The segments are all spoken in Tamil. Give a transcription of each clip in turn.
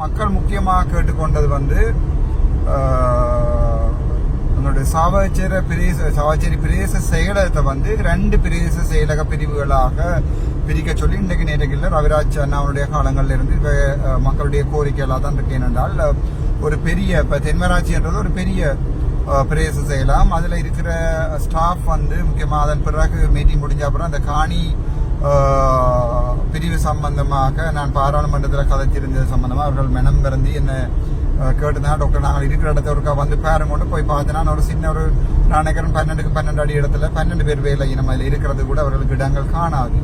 மக்கள் முக்கியமாக கேட்டுக்கொண்டது வந்து நம்மளுடைய சாவச்சேர பிரதேச சாவச்சேரி பிரதேச செயலகத்தை வந்து ரெண்டு பிரதேச செயலக பிரிவுகளாக பிரிக்க சொல்லி இன்றைக்கு நேரங்களில் ரவிராஜ் அண்ணாவுடைய காலங்களில் இருந்து மக்களுடைய கோரிக்கைகளாக தான் இருக்கு ஏனென்றால் ஒரு பெரிய இப்போ தென்மராட்சின்றது ஒரு பெரிய பிரதேச செயலாம். அதில் இருக்கிற ஸ்டாஃப் வந்து முக்கியமாக அதன் பிறகு மீட்டிங் முடிஞ்ச அப்புறம் அந்த காணி பிரிவு சம்பந்தமாக நான் பாராளுமன்றத்தில் கதைச்சிருந்தது சம்பந்தமாக அவர்கள் மனம் பிறந்து என்ன கேட்டுதான் டாக்டர் நாங்கள் இருக்கிற இடத்த ஒருக்கா வந்து பேரம் போய் பார்த்தேன்னா நான் ஒரு சின்ன ஒரு நான் நினைக்கிறேன் பன்னெண்டுக்கு பன்னெண்டு அடி இடத்துல பன்னெண்டு பேர் வேலை இனம் அதில் இருக்கிறது கூட அவர்களுக்கு இடங்கள் காணாது.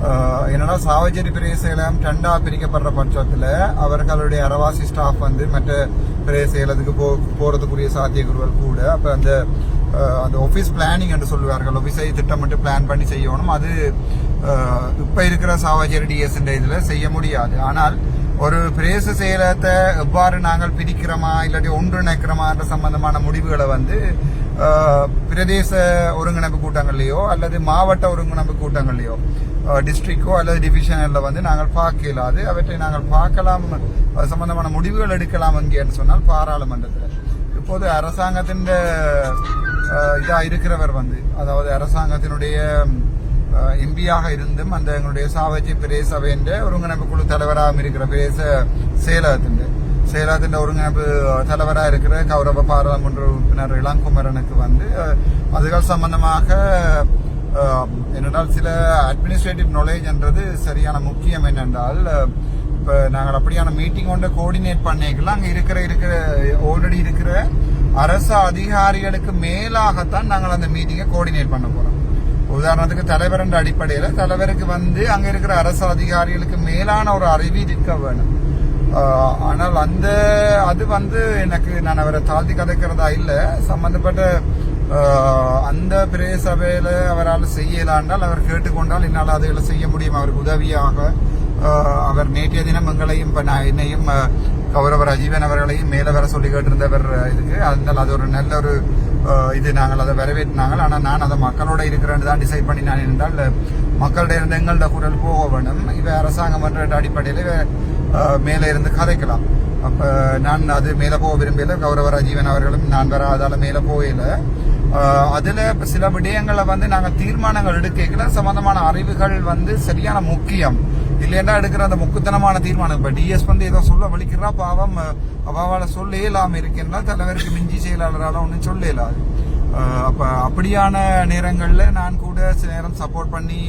என்னடா என்னன்னா சாவச்சேரி பிரேசேலம் டண்டா பிரிக்கப்படுற பட்சத்தில் அவர்களுடைய அரவாசி ஸ்டாஃப் வந்து மற்ற பிரேசேலத்துக்கு போ போகிறதுக்குரிய சாத்தியக்கூறுகள் கூட. அப்போ அந்த அந்த ஆஃபீஸ் பிளானிங் என்று சொல்லுவார்கள். ஆஃபீஸை திட்டமிட்டு பிளான் பண்ணி செய்யணும். அது இப்போ இருக்கிற சாவச்சேரி டிஎஸ் இதில் செய்ய முடியாது. ஆனால் ஒரு பிரேச செயலகத்தை எவ்வாறு நாங்கள் பிரிக்கிறோமா இல்லாட்டி ஒன்றிணைக்கிறோமான்ற சம்பந்தமான முடிவுகளை வந்து பிரதேச ஒருங்கிணைப்பு கூட்டங்கள்லையோ அல்லது மாவட்ட ஒருங்கிணைப்பு கூட்டங்கள்லையோ டிஸ்ட்ரிக்டோ அல்லது டிவிஷனில் வந்து நாங்கள் பார்க்க இல்லாது அவற்றை நாங்கள் பார்க்கலாம் சம்பந்தமான முடிவுகள் எடுக்கலாம் எங்கேன்னு சொன்னால் பாராளுமன்றத்தில். இப்போது அரசாங்கத்தின் இதாக இருக்கிறவர் வந்து அதாவது அரசாங்கத்தினுடைய எம்பியாக இருந்தும் அந்த எங்களுடைய சாவச்சி பிரதேச ஒருங்கிணைப்பு குழு தலைவராகவும் இருக்கிற பிரேச செயலகத்தின் செயலகத்தின் ஒருங்கிணைப்பு தலைவராக இருக்கிற கௌரவ பாராளுமன்ற உறுப்பினர் இளங்குமரனுக்கு வந்து அதுகள் சம்பந்தமாக என்னென்றால் சில அட்மினிஸ்ட்ரேட்டிவ் நாலேஜ்ன்றது சரியான முக்கியம் என்னென்றால் இப்போ நாங்கள் அப்படியான மீட்டிங் ஒன்று கோஆர்டினேட் பண்ணிக்கலாம் அங்கே இருக்கிற இருக்கிற ஆல்ரெடி இருக்கிற அரசு அதிகாரிகளுக்கு மேலாகத்தான் நாங்கள் அந்த மீட்டிங்கை கோஆர்டினேட் பண்ண போகிறோம் உதாரணத்துக்கு தலைவர் என்ற அடிப்படையில் தலைவருக்கு வந்து அங்கே இருக்கிற அரசு அதிகாரிகளுக்கு மேலான ஒரு அறிவு இருக்க வேணும். ஆனால் அந்த அது வந்து எனக்கு நான் அவரை தாழ்த்தி கதைக்கிறதா இல்லை. சம்பந்தப்பட்ட அந்த பிரே சபையில் அவரால் செய்யலான்னால் அவர் கேட்டுக்கொண்டால் என்னால் அதுகளை செய்ய முடியும். அவருக்கு உதவியாக அவர் நேற்றைய தினம் எங்களையும் இப்போ நான் என்னையும் கௌரவர் அஜீவன் அவர்களையும் மேல வர சொல்லி கேட்டிருந்தவர் இதுக்கு. அதனால் அது ஒரு நல்ல ஒரு இது. நாங்கள் அதை வரவேற்றினாங்க ஆனால் நான் அதை மக்களோட இருக்கிறேன்னு தான் டிசைட் பண்ணி நான் என்றால் மக்களுடைய இருந்து எங்கள்ட குரல் போக வேணும். இவ அரசாங்கம் என்ற அடிப்படையில் மேலே இருந்து கதைக்கலாம். அப்போ நான் அது மேலே போக விரும்பல. கௌரவ அஜீவன் அவர்களும் நான் வர அதால மேலே போகல. ஆஹ் அதுல சில விடயங்களை வந்து நாங்கள் தீர்மானங்கள் எடுக்கல. சம்பந்தமான அறிவுகள் வந்து சரியான முக்கியம். இல்லைன்னா எடுக்கிற அந்த முக்குத்தனமான தீர்மானம். இப்ப டிஎஸ் வந்து ஏதோ சொல்ல வலிக்கிறா பாவம் அவாவால சொல்ல இயலாம இருக்கின்றா தலைவருக்கு மிஞ்சி செயலாளரால ஒன்றும் சொல்ல இயலாது அப்போ அப்ப அப்படியான நேரங்கள்ல நான் கூட சில நேரம் சப்போர்ட் பண்ணி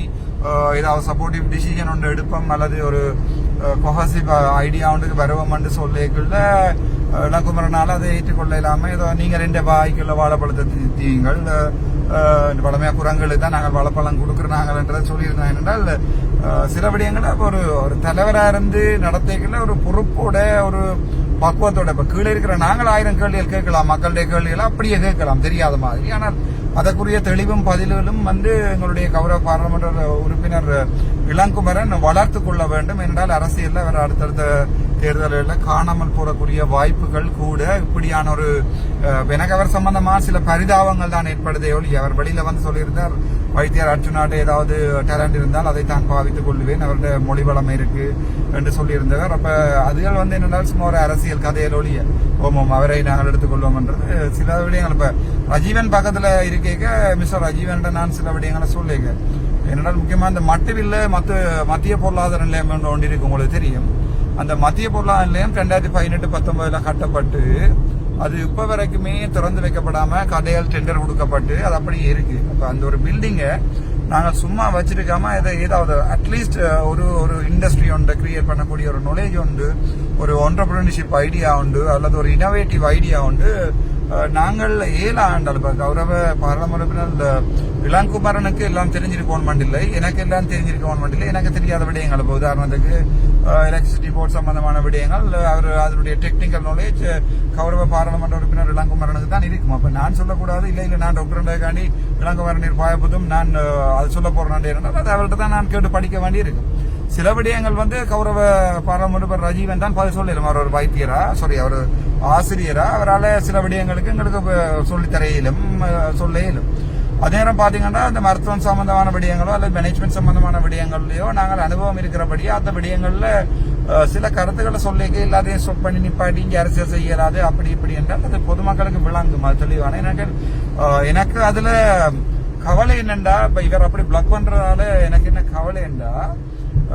ஏதாவது சப்போர்ட்டிவ் டிசிஷன் ஒன்று எடுப்போம் அல்லது ஒரு கொஹசிவ் ஐடியா ஒன்றுக்கு வருவோம்னு சொல்லிக்குள்ள இளங்குமரனால அதை ஏற்றுக்கொள்ள இல்லாமல் ஏதோ நீங்கள் ரெண்டு வாய்க்குள்ள வாழைப்பழத்தை தீங்கள் வளமையாக குரங்களுக்கு தான் நாங்கள் வாழைப்பழம் கொடுக்குறாங்கன்றதை சொல்லியிருந்தோம். என்றால் சில விடயங்களை ஒரு ஒரு தலைவராக இருந்து நடத்திக்கல ஒரு பொறுப்போட ஒரு பக்குவத்தோட. இப்போ கீழே இருக்கிற நாங்கள் ஆயிரம் கேள்விகள் கேட்கலாம் மக்களுடைய கேள்விகளை அப்படியே கேட்கலாம் தெரியாத மாதிரி. ஆனால் அதற்குரிய தெளிவும் பதில்களும் வந்து எங்களுடைய கௌரவ பாராளுமன்ற உறுப்பினர் இளங்குமரன் வளர்த்து கொள்ள வேண்டும். என்றால் அரசியலில் அவர் அடுத்தடுத்த தேர்தல்களில் காணாமல் போறக்கூடிய வாய்ப்புகள் கூட. இப்படியான ஒரு வினகவர் சம்பந்தமான சில பரிதாபங்கள் தான் ஏற்படுதே ஒழி அவர் வெளியில வந்து சொல்லியிருந்தார் வைத்தியர் அர்ச்சுனாட்ட ஏதாவது டேலண்ட் இருந்தால் அதை தான் பாவித்துக் கொள்வேன். அவருடைய மொழி வளமை இருக்கு என்று சொல்லியிருந்தவர். அப்ப அதுகள் வந்து என்னென்னால் சும்மா ஒரு அரசியல் கதையில் ஒழிய ஓமோம் அவரை நாங்கள் எடுத்துக்கொள்வோம்ன்றது சில விடயங்கள். இப்ப ரஜீவன் பக்கத்துல இருக்க மிஸ்டர் ரஜீவன் நான் சில விடயங்களை சொல்லிங்க என்னென்னால் முக்கியமா இந்த மட்டுவில்ல மற்ற மத்திய பொருளாதார நிலையம் ஒன்று ஒன்று இருக்கு உங்களுக்கு தெரியும். அந்த மத்திய பொருளாதார நிலையம் ரெண்டாயிரத்தி பதினெட்டு பத்தொன்பதுல கட்டப்பட்டு அது இப்போ வரைக்குமே திறந்து வைக்கப்படாம கதையால் டெண்டர் கொடுக்கப்பட்டு அது அப்படியே இருக்கு. இப்போ அந்த ஒரு பில்டிங்கை நாங்கள் சும்மா வச்சிருக்காம இதை ஏதாவது அட்லீஸ்ட் ஒரு ஒரு இண்டஸ்ட்ரி ஒன்று கிரியேட் பண்ணக்கூடிய ஒரு நாலேஜ் உண்டு ஒரு ஒன்டர்பிரினர்ஷிப் ஐடியா உண்டு அல்லது ஒரு இனோவேட்டிவ் ஐடியா உண்டு. நாங்கள் ஏழு ஆண்டால் இப்போ கௌரவ பாராளுமன்ற உறுப்பினர் இந்த இளங்குமரனுக்கு எல்லாம் தெரிஞ்சிருக்கோன்னு மண்டில்லை எனக்கு எல்லாம் தெரிஞ்சிருக்கோன்னு மண்டில்லை எனக்கு தெரியாத விடயங்கள். இப்போ உதாரணத்துக்கு எலக்ட்ரிசிட்டி போர்ட் சம்பந்தமான விடயங்கள் அவர் அதனுடைய டெக்னிக்கல் நாலேஜ் கௌரவ பாராளுமன்ற உறுப்பினர் இளங்குமரனுக்கு தான் இருக்கும். அப்ப நான் சொல்லக்கூடாது இல்லை இல்லை நான் டாக்டர் காண்டி பாயப்பதும் நான் அது சொல்ல போறேன் என்றால் அது அவர்கிட்ட தான் நான் கேட்டு படிக்க வேண்டியிருக்கும். சில விடயங்கள் வந்து கௌரவ பாராளுமன்ற ரஜீவன் தான் பதில் சொல்லிடும் அவர் ஒரு வைத்தியரா சாரி அவர் ஆசிரியரா அவரால் சில விடயங்களுக்கு எங்களுக்கு சொல்லித்தரையிலும் தர சொல்ல இயலும் அதே நேரம் பாத்தீங்கன்னா இந்த மருத்துவம் சம்பந்தமான விடயங்களோ அல்லது மேனேஜ்மெண்ட் சம்பந்தமான விடயங்கள்லயோ நாங்கள் அனுபவம் இருக்கிறபடியே அந்த விடயங்கள்ல சில கருத்துக்களை சொல்லிக்க எல்லாத்தையும் சொல் பண்ணி நிப்பாட்டி இங்கே அரசியல் செய்யலாது அப்படி இப்படி என்றால் அது பொதுமக்களுக்கு விளங்கும். அது தெளிவான எனக்கு எனக்கு அதுல கவலை என்னண்டா இப்ப இவர் அப்படி பிளாக் பண்றதால எனக்கு என்ன கவலை என்றா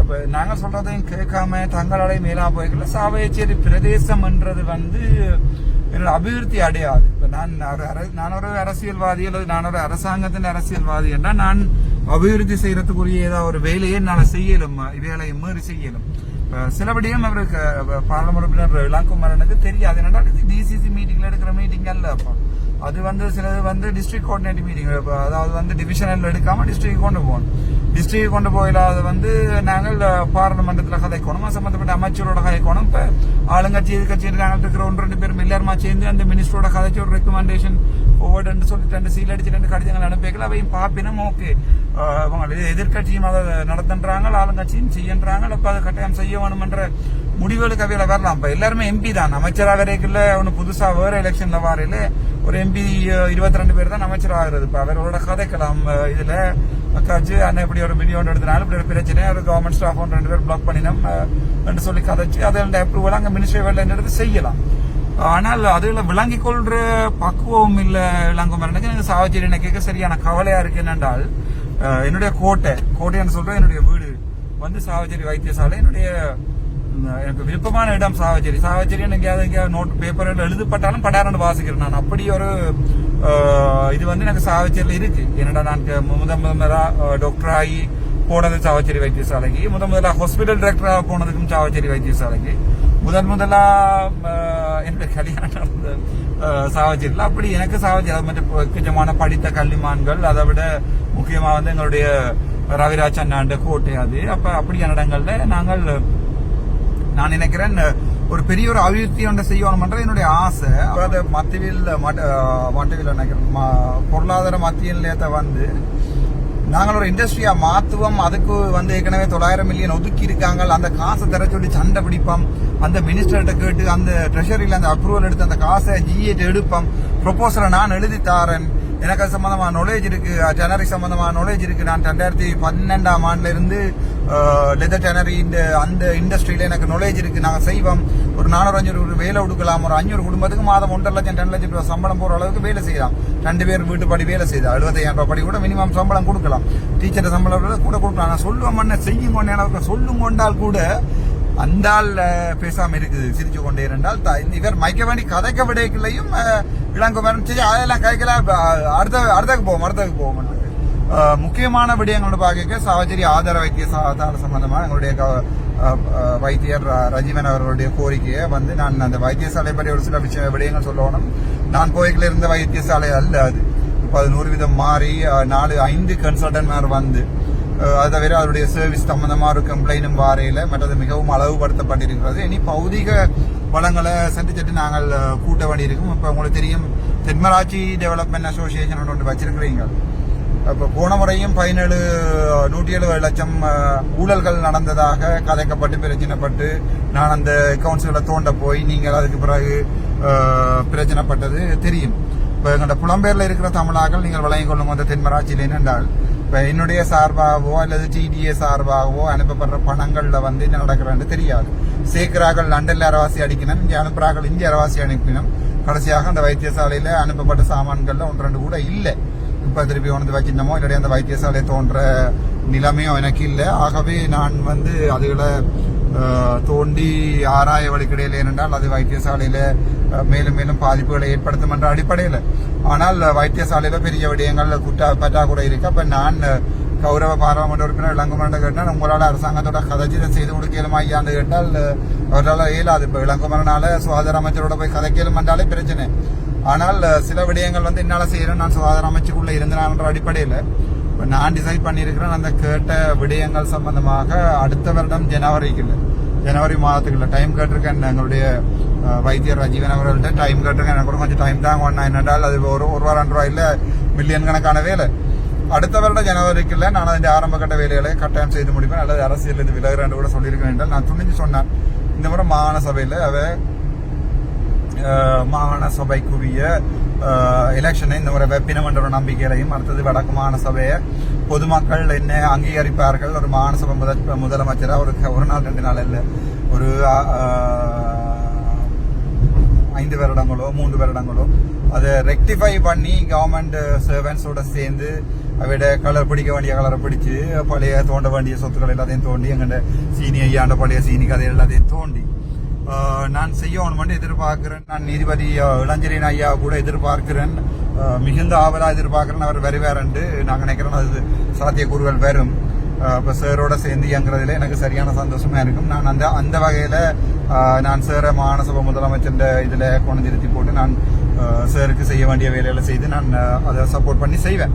இப்போ நாங்க சொல்றதையும் கேட்காம தங்களாலே மேலா போய்க்கல சாவையச்சேரி பிரதேசம்ன்றது வந்து என்னோட அபிவிருத்தி அடையாது. இப்போ நான் ஒரு நான் ஒரு அரசியல்வாதி அல்லது நான் ஒரு அரசாங்கத்தின் அரசியல்வாதி என்றால் நான் அபிவிருத்தி செய்யறதுக்குரிய ஏதாவது ஒரு வேலையை நான் செய்யலும் வேலையை மீறி செய்யலும். சிலபடியும் அவருக்கு பாராளுமன்ற உறுப்பினர் இளங்குமரனுக்கு தெரியாது. என்னடா டிசிசி மீட்டிங்ல எடுக்கிற மீட்டிங் அல்ல அப்போ. அது வந்து சிலது வந்து டிஸ்ட்ரிக்ட் கோஆர்டினேட்டிவ் மீட்டிங் அதாவது வந்து டிவிஷனல் எடுக்காம டிஸ்ட்ரிக்ட் கொண்டு போகணும். டிஸ்ட்ரிக்ட் கொண்டு போயிடாத வந்து நாங்கள் பாராளுமன்றத்தில் கதைக்கணும். சம்மந்தப்பட்ட அமைச்சரோட கதைக்கணும். இப்போ ஆளுங்கட்சி எதிர்கட்சி நாங்கள் இருக்கிற ஒன்று ரெண்டு பேரும் எல்லாருமா சேர்ந்து அந்த மினிஸ்டரோட கதைச்சு ஒரு ரெக்கமெண்டேஷன் ஒவ்வொரு சொல்லிட்டு ரெண்டு சீல் அடிச்சு ரெண்டு கடிதங்கள் அனுப்பிக்கல அவையும் பார்ப்பினும் ஓகே அவங்க எதிர்கட்சியும் அதை நடத்துன்றாங்க ஆளுங்கட்சியும் செய்யன்றாங்க. அப்போ அதை கட்டாயம் செய்ய வேணுமென்ற முடிவுகளுக்கு அவையில வரலாம். இப்ப எல்லாருமே எம்பி தான். அமைச்சராக வரைக்குள்ள ஒன்று புதுசா வேற எலெக்ஷன்ல வாரையில ஒரு எம்பி இருபத்தி ரெண்டு பேர் தான் அமைச்சர் ஆகுறது. இப்ப அவரோட கதைக்கலாம் அஹ் இதுல. மக்காச்சு அண்ணன் இப்படி ஒரு மில்லியன் எடுத்தனால இப்படி ஒரு பிரச்சனை. ஒரு கவர்மெண்ட் ஸ்டாஃப் ஒன்று ரெண்டு பேர் பிளாக் பண்ணினோம் என்று சொல்லி கதைச்சு அதில் அப்ரூவல் அங்கே மினிஸ்ட்ரி வேலை எடுத்து செய்யலாம். ஆனால் அதுல விளங்கிக் கொள்ற பக்குவம் இல்லை விளங்கும் எனக்கு சாவச்சேரி என்ன கேட்க சரியான கவலையா இருக்கு என்னென்றால் என்னுடைய கோட்டை கோட்டைன்னு சொல்கிறேன் என்னுடைய வீடு வந்து சாவச்சேரி வைத்தியசாலை என்னுடைய எனக்கு விருப்பமான இடம் சாவச்சேரி சாவச்சேரின்னு எங்கேயாவது எங்கேயாவது நோட் பேப்பரில் எழுதப்பட்டாலும் படாரன்னு வாசிக்கிறேன் நான் அப்படி ஒரு இது வந்து எனக்கு சாவச்சேரியில் இருக்கு என்னடா நான் முத முதலா டாக்டர் ஆகி போனது சாவச்சேரி வைத்தியசாலைக்கு முத முதலா ஹாஸ்பிட்டல் டைரக்டராக போனதுக்கும் சாவச்சேரி வைத்தியசாலைக்கு முதன் முதலா என்னுடைய கல்யாணம் சாவச்சேரியில் அப்படி எனக்கு சாவச்சேரி அது மட்டும் கொஞ்சமான படித்த கல்விமான்கள் அதை விட முக்கியமாக வந்து எங்களுடைய ரவிராஜ் அண்ணாண்ட கோட்டை அது அப்ப அப்படியான இடங்கள்ல நாங்கள் நான் நினைக்கிறேன் ஒரு பெரிய ஒரு அபிவிருத்தி ஒன்றை செய்யணும்ன்ற என்னுடைய ஆசை. அதாவது மத்தியில் மட்டவில் நினைக்கிறேன் பொருளாதார மத்திய நிலையத்தை வந்து நாங்கள் ஒரு இண்டஸ்ட்ரியா மாத்துவோம். அதுக்கு வந்து ஏற்கனவே தொள்ளாயிரம் மில்லியன் ஒதுக்கி இருக்காங்க அந்த காசை தர சொல்லி சண்டை பிடிப்போம். அந்த மினிஸ்டர்கிட்ட கேட்டு அந்த ட்ரெஷரியில் அந்த அப்ரூவல் எடுத்து அந்த காசை ஜிஎட் எடுப்போம். ப்ரொபோசலை நான் எழுதி தாரேன். எனக்கு அது சம்பந்தமா நாலேஜ் இருக்கு. டெனரி சம்பந்தமா நாலேஜ் இருக்கு. நான் ரெண்டாயிரத்தி பன்னெண்டாம் ஆண்டுல இருந்து லெதர் டெனரி இந்த அந்த இண்டஸ்ட்ரியில எனக்கு நாலேஜ் இருக்கு. நாங்கள் செய்வோம். ஒரு நானூறு அஞ்சூறு ஒரு வேலை கொடுக்கலாம் ஒரு அஞ்சூறு குடும்பத்துக்கு மாதம் ஒன்றரை லட்சம் ரெண்டு லட்சம் ரூபாய் சம்பளம் போற அளவுக்கு வேலை செய்யலாம். ரெண்டு பேர் வீட்டு படி வேலை செய்தா எழுபத்தையாயிரம் ரூபாய் படி கூட மினிமம் சம்பளம் கொடுக்கலாம். டீச்சர் சம்பளம் கூட கொடுக்கலாம். நான் சொல்லுவோம் செய்யும் அளவுக்கு சொல்லும் கொண்டால் கூட அந்தால் பேசாமல் இருக்குது. சிரிச்சு கொண்டே இருந்தால் த- இவர் மயக்க வேண்டி கதைக்க விடைகளையும் இளங்குமரன் சரி அதெல்லாம் கதைக்கல அடுத்த அடுத்தக்கு போவோம் அடுத்தக்கு போவோம். முக்கியமான விடயங்களோட பார்க்க சாவச்சேரி ஆதார வைத்திய சாதார சம்பந்தமாக எங்களுடைய க- வைத்தியர் ர- ரஜீவன் அவர்களுடைய கோரிக்கையை வந்து நான் அந்த வைத்தியசாலை பற்றி ஒரு சில விஷய விடயங்கள் சொல்லணும். நான் கோயிலில் இருந்த வைத்தியசாலை அல்ல அது. இப்போ அது நூறு வீதம் மாறி நாலு ஐந்து கன்சல்டன்ட் வந்து. அது தவிர அவருடைய சர்வீஸ் சம்பந்தமாக ஒரு கம்ப்ளைண்டும் வாரையில் மற்றது மிகவும் அளவுபடுத்தப்பட்டிருக்கிறது. இனி பௌதிக வளங்களை சட்டு சட்டு நாங்கள் கூட்ட வேண்டியிருக்கும். இப்போ உங்களுக்கு தெரியும் தென்மராட்சி டெவலப்மெண்ட் அசோசியேஷன் ஒன்று வச்சிருக்கிறீங்க. இப்போ போன முறையும் பதினேழு நூற்றி எழுபது லட்சம் ஊழல்கள் நடந்ததாக கதைக்கப்பட்டு பிரச்சனைப்பட்டு நான் அந்த கவுன்சிலில் தோண்ட போய் நீங்கள் அதுக்கு பிறகு பிரச்சனைப்பட்டது தெரியும். இப்போ எங்களோட புலம்பெயரில் இருக்கிற தமிழாக்கள் நீங்கள் வழங்கிக் கொள்ளும் அந்த தென்மராட்சியில் என்னென்றால் இப்போ என்னுடைய சார்பாகவோ அல்லது டிடிஏ சார்பாகவோ அனுப்பப்படுற பணங்களில் வந்து என்ன நடக்கிறன்னு தெரியாது. சேர்க்கிறார்கள் லண்டனில் அரவாசி அடிக்கணும் இங்கே அனுப்புகிறார்கள் இங்கே அரவாசி அனுப்பினோம். கடைசியாக அந்த வைத்தியசாலையில் அனுப்பப்பட்ட சாமான்கள்ல ஒன்று ரெண்டு கூட இல்லை. இப்போ திருப்பி கொண்டு வச்சிருந்தோமோ இல்லாட்டி அந்த வைத்தியசாலை தோன்ற நிலைமையும் எனக்கு இல்லை. ஆகவே நான் வந்து அதுகளை தோண்டி ஆராய வழிக்கிடையில் ஏனென்றால் அது வைத்தியசாலையில மேலும் மேலும் பாதிப்புகளை ஏற்படுத்தும் என்ற அடிப்படையில் ஆனால் வைத்தியசாலையில் வைத்தியசாலையில பெரிய விடயங்கள் குற்றா பற்றாக்குறை இருக்கு அப்ப நான் கௌரவ பாராளுமன்ற உறுப்பினர் இளங்குமரன் கேட்டால் உங்களால் அரசாங்கத்தோட கதைச்சி இதை செய்து கொடுக்கலுமா ஐயான்னு கேட்டால் அவரால் இயலாது இப்போ இளங்குமரனால சுகாதார அமைச்சரோட போய் கதைக்கலும் என்றாலே பிரச்சனை ஆனால் சில விடயங்கள் வந்து என்னால் செய்யணும் நான் சுகாதார அமைச்சுக்குள்ள என்ற அடிப்படையில் இப்போ நான் டிசைட் பண்ணியிருக்கிறேன் அந்த கேட்ட விடயங்கள் சம்பந்தமாக அடுத்த வருடம் ஜனவரிக்கு இல்லை ஜனவரி மாதத்துக்கு இல்லை டைம் கேட்டிருக்கேன் எங்களுடைய வைத்தியர் ரஜீவன் அவர்கள்ட்ட டைம் கேட்டிருக்கேன். எனக்கு கூட கொஞ்சம் டைம் தான் ஒன்றா என்னென்றால் அது ஒரு ஒரு வாரம் ரூபாயில் மில்லியன் கணக்கான வேலை. அடுத்த வருடம் ஜனவரிக்கு இல்லை நான் அதிന്റെ ஆரம்பகட்ட வேலைகளை கட்டாயம் செய்து முடிப்பேன். அல்லது அரசியல் இருந்து விலகிறேன் கூட சொல்லியிருக்கேன் என்றால் நான் துணிஞ்சு சொன்னேன். இந்த முறை மாகாண சபையில் அவ மாகாண சபைக்குரிய எலெக்ஷனை இந்த முறை வெப்பினமன்ற என்ற நம்பிக்கையிலையும் அடுத்தது வடக்கு மாகாண சபையை பொதுமக்கள் என்ன அங்கீகரிப்பார்கள். ஒரு மாகாண சபை முதல் முதலமைச்சராக ஒரு ஒரு நாள் ரெண்டு நாள் இல்லை. ஒரு ஐந்து வருடங்களோ மூன்று வருடங்களோ அதை ரெக்டிஃபை பண்ணி கவர்மெண்ட் சர்வன்ஸோட சேர்ந்து அவையோட கலர் பிடிக்க வேண்டிய கலரை பிடிச்சு பழைய தோண்ட வேண்டிய சொத்துக்கள் எல்லாத்தையும் தோண்டி எங்கள்கிட்ட சீனி ஐயாண்ட பழைய சீனி கதை எல்லாத்தையும் தோண்டி நான் நான் செய்யணும்னு எதிர்பார்க்கிறேன். நான் நீதிபதி இளஞ்சரின் ஐயா கூட எதிர்பார்க்கிறேன். மிகுந்த ஆவலாக எதிர்பார்க்கிறேன். அவர் வருவாருண்டு நான் நினைக்கிறேன். அது சாத்தியக்கூறுகள் வரும் இப்போ சேரோட சேர்ந்து இயங்குறதுல எனக்கு சரியான சந்தோஷமா இருக்கும். நான் அந்த அந்த வகையில் நான் சேரை மாணசப முதலமைச்சர் இதில் கொண்டு நிறுத்தி போட்டு நான் சாருக்கு செய்ய வேண்டிய வேலைகளை செய்து நான் அதை சப்போர்ட் பண்ணி செய்வேன்.